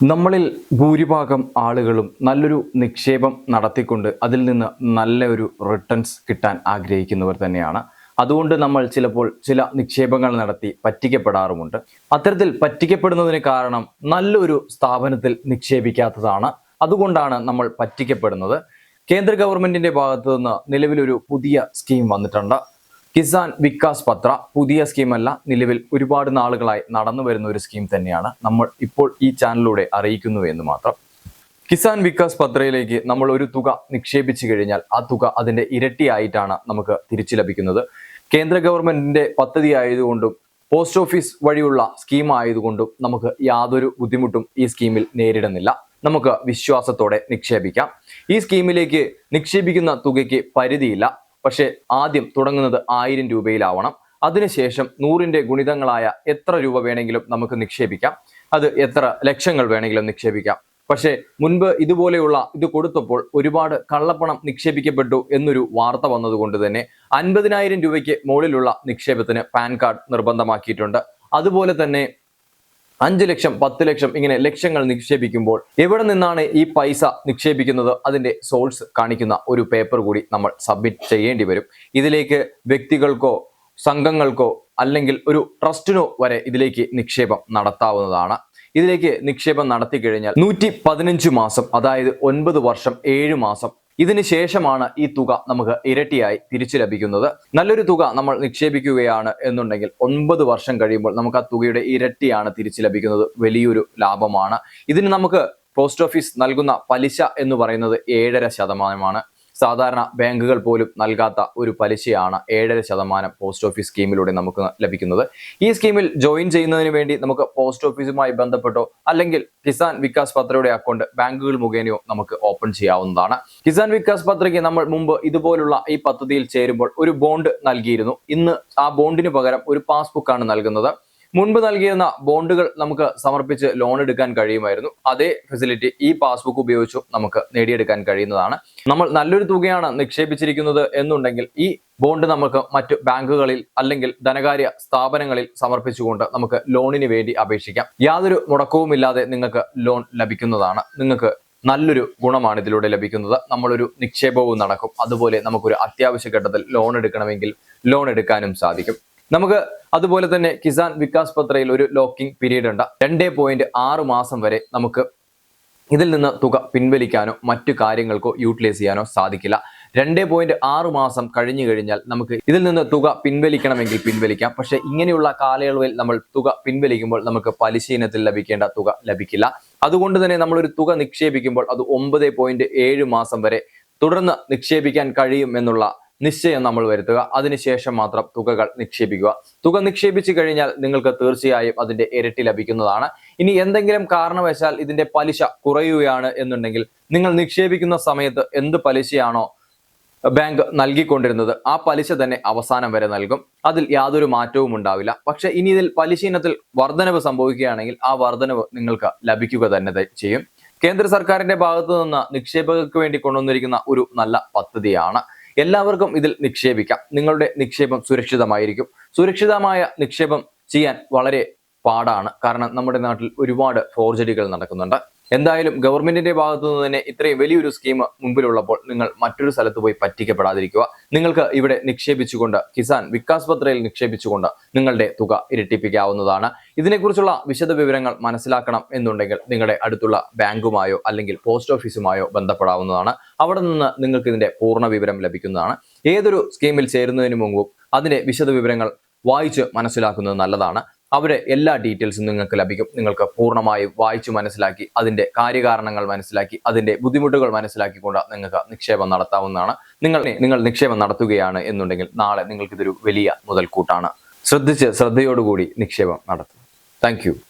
നമ്മളിൽ ഭൂരിഭാഗം ആളുകളും നല്ലൊരു നിക്ഷേപം നടത്തിക്കൊണ്ട് അതിൽ നിന്ന് നല്ല ഒരു റിട്ടേൺസ് കിട്ടാൻ ആഗ്രഹിക്കുന്നവർ തന്നെയാണ്. അതുകൊണ്ട് നമ്മൾ ചിലപ്പോൾ ചില നിക്ഷേപങ്ങൾ നടത്തി പറ്റിക്കപ്പെടാറുമുണ്ട്. അത്തരത്തിൽ പറ്റിക്കപ്പെടുന്നതിന് കാരണം നല്ലൊരു സ്ഥാപനത്തിൽ നിക്ഷേപിക്കാത്തതാണ്. അതുകൊണ്ടാണ് നമ്മൾ പറ്റിക്കപ്പെടുന്നത്. കേന്ദ്ര ഗവൺമെന്റിന്റെ ഭാഗത്തു നിന്ന് നിലവിലൊരു പുതിയ സ്കീം വന്നിട്ടുണ്ട്. കിസാൻ വികാസ് പത്ര പുതിയ സ്കീമല്ല. നിലവിൽ ഒരുപാട് നാളുകളായി നടന്നു വരുന്ന ഒരു സ്കീം തന്നെയാണ് നമ്മൾ ഇപ്പോൾ ഈ ചാനലിലൂടെ അറിയിക്കുന്നു എന്ന് മാത്രം. കിസാൻ വികാസ് പത്രയിലേക്ക് നമ്മൾ ഒരു തുക നിക്ഷേപിച്ചു കഴിഞ്ഞാൽ ആ തുക അതിന്റെ ഇരട്ടിയായിട്ടാണ് നമുക്ക് തിരിച്ചു ലഭിക്കുന്നത്. കേന്ദ്ര ഗവൺമെന്റിന്റെ പദ്ധതി ആയതുകൊണ്ടും പോസ്റ്റ് ഓഫീസ് വഴിയുള്ള സ്കീം ആയതുകൊണ്ടും നമുക്ക് യാതൊരു ബുദ്ധിമുട്ടും ഈ സ്കീമിൽ നേരിടുന്നില്ല. നമുക്ക് വിശ്വാസത്തോടെ നിക്ഷേപിക്കാം. ഈ സ്കീമിലേക്ക് നിക്ഷേപിക്കുന്ന തുകയ്ക്ക് പരിധിയില്ല. പക്ഷേ ആദ്യം തുടങ്ങുന്നത് ആയിരം രൂപയിലാവണം. അതിനുശേഷം നൂറിന്റെ ഗുണിതങ്ങളായ എത്ര രൂപ വേണമെങ്കിലും നമുക്ക് നിക്ഷേപിക്കാം. അത് എത്ര ലക്ഷങ്ങൾ വേണമെങ്കിലും നിക്ഷേപിക്കാം. പക്ഷേ മുൻപ് ഇതുപോലെയുള്ള ഇത് കൊടുത്തപ്പോൾ ഒരുപാട് കള്ളപ്പണം നിക്ഷേപിക്കപ്പെട്ടു എന്നൊരു വാർത്ത വന്നതുകൊണ്ട് തന്നെ അൻപതിനായിരം രൂപയ്ക്ക് മുകളിലുള്ള നിക്ഷേപത്തിന് പാൻ കാർഡ് നിർബന്ധമാക്കിയിട്ടുണ്ട്. അതുപോലെ തന്നെ അഞ്ച് ലക്ഷം പത്ത് ലക്ഷം ഇങ്ങനെ ലക്ഷങ്ങൾ നിക്ഷേപിക്കുമ്പോൾ എവിടെ നിന്നാണ് ഈ പൈസ നിക്ഷേപിക്കുന്നത്? അതിന്റെ സോഴ്സ് കാണിക്കുന്ന ഒരു പേപ്പർ കൂടി നമ്മൾ സബ്മിറ്റ് ചെയ്യേണ്ടി വരും. ഇതിലേക്ക് വ്യക്തികൾക്കോ സംഘങ്ങൾക്കോ അല്ലെങ്കിൽ ഒരു ട്രസ്റ്റിനോ വരെ ഇതിലേക്ക് നിക്ഷേപം നടത്താവുന്നതാണ്. ഇതിലേക്ക് നിക്ഷേപം നടത്തി കഴിഞ്ഞാൽ നൂറ്റി പതിനഞ്ച് മാസം അതായത് ഒൻപത് വർഷം ഏഴ് മാസം ഇതിന് ശേഷമാണ് ഈ തുക നമുക്ക് ഇരട്ടിയായി തിരിച്ചു ലഭിക്കുന്നത്. നല്ലൊരു തുക നമ്മൾ നിക്ഷേപിക്കുകയാണ് എന്നുണ്ടെങ്കിൽ ഒൻപത് വർഷം കഴിയുമ്പോൾ നമുക്ക് ആ തുകയുടെ ഇരട്ടിയാണ് തിരിച്ചു ലഭിക്കുന്നത്. വലിയൊരു ലാഭമാണ്. ഇതിന് നമുക്ക് പോസ്റ്റ് ഓഫീസ് നൽകുന്ന പലിശ എന്ന് പറയുന്നത് ഏഴര ശതമാനമാണ്. സാധാരണ ബാങ്കുകൾ പോലും നൽകാത്ത ഒരു പലിശയാണ് ഏഴര ശതമാനം പോസ്റ്റ് ഓഫീസ് സ്കീമിലൂടെ നമുക്ക് ലഭിക്കുന്നത്. ഈ സ്കീമിൽ ജോയിൻ ചെയ്യുന്നതിന് വേണ്ടി നമുക്ക് പോസ്റ്റ് ഓഫീസുമായി ബന്ധപ്പെട്ടോ അല്ലെങ്കിൽ കിസാൻ വികാസ് പത്രയുടെ അക്കൗണ്ട് ബാങ്കുകൾ മുഖേനയോ നമുക്ക് ഓപ്പൺ ചെയ്യാവുന്നതാണ്. കിസാൻ വികാസ് പത്രയ്ക്ക് നമ്മൾ മുമ്പ് ഇതുപോലുള്ള ഈ പദ്ധതിയിൽ ചേരുമ്പോൾ ഒരു ബോണ്ട് നൽകിയിരുന്നു. ഇന്ന് ആ ബോണ്ടിന് പകരം ഒരു പാസ്ബുക്കാണ് നൽകുന്നത്. മുൻപ് നൽകിയിരുന്ന ബോണ്ടുകൾ നമുക്ക് സമർപ്പിച്ച് ലോൺ എടുക്കാൻ കഴിയുമായിരുന്നു. അതേ ഫെസിലിറ്റി ഈ പാസ്ബുക്ക് ഉപയോഗിച്ചും നമുക്ക് നേടിയെടുക്കാൻ കഴിയുന്നതാണ്. നമ്മൾ നല്ലൊരു തുകയാണ് നിക്ഷേപിച്ചിരിക്കുന്നത് എന്നുണ്ടെങ്കിൽ ഈ ബോണ്ട് നമുക്ക് മറ്റു ബാങ്കുകളിൽ അല്ലെങ്കിൽ ധനകാര്യ സ്ഥാപനങ്ങളിൽ സമർപ്പിച്ചുകൊണ്ട് നമുക്ക് ലോണിന് വേണ്ടി അപേക്ഷിക്കാം. യാതൊരു മുടക്കവുമില്ലാതെ നിങ്ങൾക്ക് ലോൺ ലഭിക്കുന്നതാണ്. നിങ്ങൾക്ക് നല്ലൊരു ഗുണമാണ് ഇതിലൂടെ ലഭിക്കുന്നത്. നമ്മളൊരു നിക്ഷേപവും നടക്കും. അതുപോലെ നമുക്കൊരു അത്യാവശ്യ ഘട്ടത്തിൽ ലോൺ എടുക്കണമെങ്കിൽ ലോൺ എടുക്കാനും സാധിക്കും. നമുക്ക് അതുപോലെ തന്നെ കിസാൻ വികാസ് പത്രയിൽ ഒരു ലോക്കിംഗ് പീരീഡ് ഉണ്ട്. രണ്ടേ പോയിന്റ് ആറ് മാസം വരെ നമുക്ക് ഇതിൽ നിന്ന് തുക പിൻവലിക്കാനോ മറ്റു കാര്യങ്ങൾക്കോ യൂട്ടിലൈസ് ചെയ്യാനോ സാധിക്കില്ല. രണ്ട് പോയിന്റ് ആറ് മാസം കഴിഞ്ഞു കഴിഞ്ഞാൽ നമുക്ക് ഇതിൽ നിന്ന് തുക പിൻവലിക്കണമെങ്കിൽ പിൻവലിക്കാം. പക്ഷേ ഇങ്ങനെയുള്ള കാലയളവിൽ നമ്മൾ തുക പിൻവലിക്കുമ്പോൾ നമുക്ക് പലിശ ഇനത്തിൽ ലഭിക്കേണ്ട തുക ലഭിക്കില്ല. അതുകൊണ്ട് തന്നെ നമ്മളൊരു തുക നിക്ഷേപിക്കുമ്പോൾ അത് ഒമ്പത് പോയിന്റ് ഏഴ് മാസം വരെ തുടർന്ന് നിക്ഷേപിക്കാൻ കഴിയും എന്നുള്ള നിശ്ചയം നമ്മൾ വരുത്തുക. അതിനുശേഷം മാത്രം തുകകൾ നിക്ഷേപിക്കുക. തുക നിക്ഷേപിച്ചു കഴിഞ്ഞാൽ നിങ്ങൾക്ക് തീർച്ചയായും അതിന്റെ ഇരട്ടി ലഭിക്കുന്നതാണ്. ഇനി എന്തെങ്കിലും കാരണവശാൽ ഇതിന്റെ പലിശ കുറയുകയാണ് എന്നുണ്ടെങ്കിൽ നിങ്ങൾ നിക്ഷേപിക്കുന്ന സമയത്ത് എന്ത് പലിശയാണോ ബാങ്ക് നൽകിക്കൊണ്ടിരുന്നത് ആ പലിശ തന്നെ അവസാനം വരെ നൽകും. അതിൽ യാതൊരു മാറ്റവും ഉണ്ടാവില്ല. പക്ഷെ ഇനി ഇതിൽ പലിശ ഇനത്തിൽ വർധനവ് സംഭവിക്കുകയാണെങ്കിൽ ആ വർധനവ് നിങ്ങൾക്ക് ലഭിക്കുക തന്നെ ചെയ്യും. കേന്ദ്ര സർക്കാരിന്റെ ഭാഗത്തു നിന്ന് നിക്ഷേപകർക്ക് വേണ്ടി കൊണ്ടുവന്നിരിക്കുന്ന ഒരു നല്ല പദ്ധതിയാണ് എല്ലാവർക്കും ഇതിൽ നിക്ഷേപിക്കാം. നിങ്ങളുടെ നിക്ഷേപം സുരക്ഷിതമായിരിക്കും. സുരക്ഷിതമായ നിക്ഷേപം ചെയ്യാൻ വളരെ പാടാണ്. കാരണം നമ്മുടെ നാട്ടിൽ ഒരുപാട് ഫോർജറികൾ നടക്കുന്നുണ്ട്. എന്തായാലും ഗവൺമെന്റിന്റെ ഭാഗത്തു നിന്ന് തന്നെ ഇത്രയും വലിയൊരു സ്കീം മുമ്പിലുള്ളപ്പോൾ നിങ്ങൾ മറ്റൊരു സ്ഥലത്ത് പോയി പറ്റിക്കപ്പെടാതിരിക്കുക. നിങ്ങൾക്ക് ഇവിടെ നിക്ഷേപിച്ചുകൊണ്ട് കിസാൻ വികാസ് പത്രയിൽ നിക്ഷേപിച്ചുകൊണ്ട് നിങ്ങളുടെ തുക ഇരട്ടിപ്പിക്കാവുന്നതാണ്. ഇതിനെക്കുറിച്ചുള്ള വിശദ വിവരങ്ങൾ മനസ്സിലാക്കണം എന്നുണ്ടെങ്കിൽ നിങ്ങളുടെ അടുത്തുള്ള ബാങ്കുമായോ അല്ലെങ്കിൽ പോസ്റ്റ് ഓഫീസുമായോ ബന്ധപ്പെടാവുന്നതാണ്. അവിടെ നിന്ന് നിങ്ങൾക്ക് ഇതിന്റെ പൂർണ വിവരം ലഭിക്കുന്നതാണ്. ഏതൊരു സ്കീമിൽ ചേരുന്നതിന് മുമ്പും അതിന്റെ വിശദ വിവരങ്ങൾ വായിച്ച് മനസ്സിലാക്കുന്നത് നല്ലതാണ്. അവിടെ എല്ലാ ഡീറ്റെയിൽസും നിങ്ങൾക്ക് ലഭിക്കും. നിങ്ങൾക്ക് പൂർണമായും വായിച്ചു മനസ്സിലാക്കി അതിന്റെ കാര്യകാരണങ്ങൾ മനസ്സിലാക്കി അതിന്റെ ബുദ്ധിമുട്ടുകൾ മനസ്സിലാക്കിക്കൊണ്ട് നിങ്ങൾക്ക് നിക്ഷേപം നടത്താവുന്നതാണ്. നിങ്ങൾ നിങ്ങൾ നിക്ഷേപം നടത്തുകയാണ് എന്നുണ്ടെങ്കിൽ നാളെ നിങ്ങൾക്കിതൊരു വലിയ മുതൽക്കൂട്ടാണ്. ശ്രദ്ധിച്ച് ശ്രദ്ധയോടുകൂടി നിക്ഷേപം നടത്തും താങ്ക്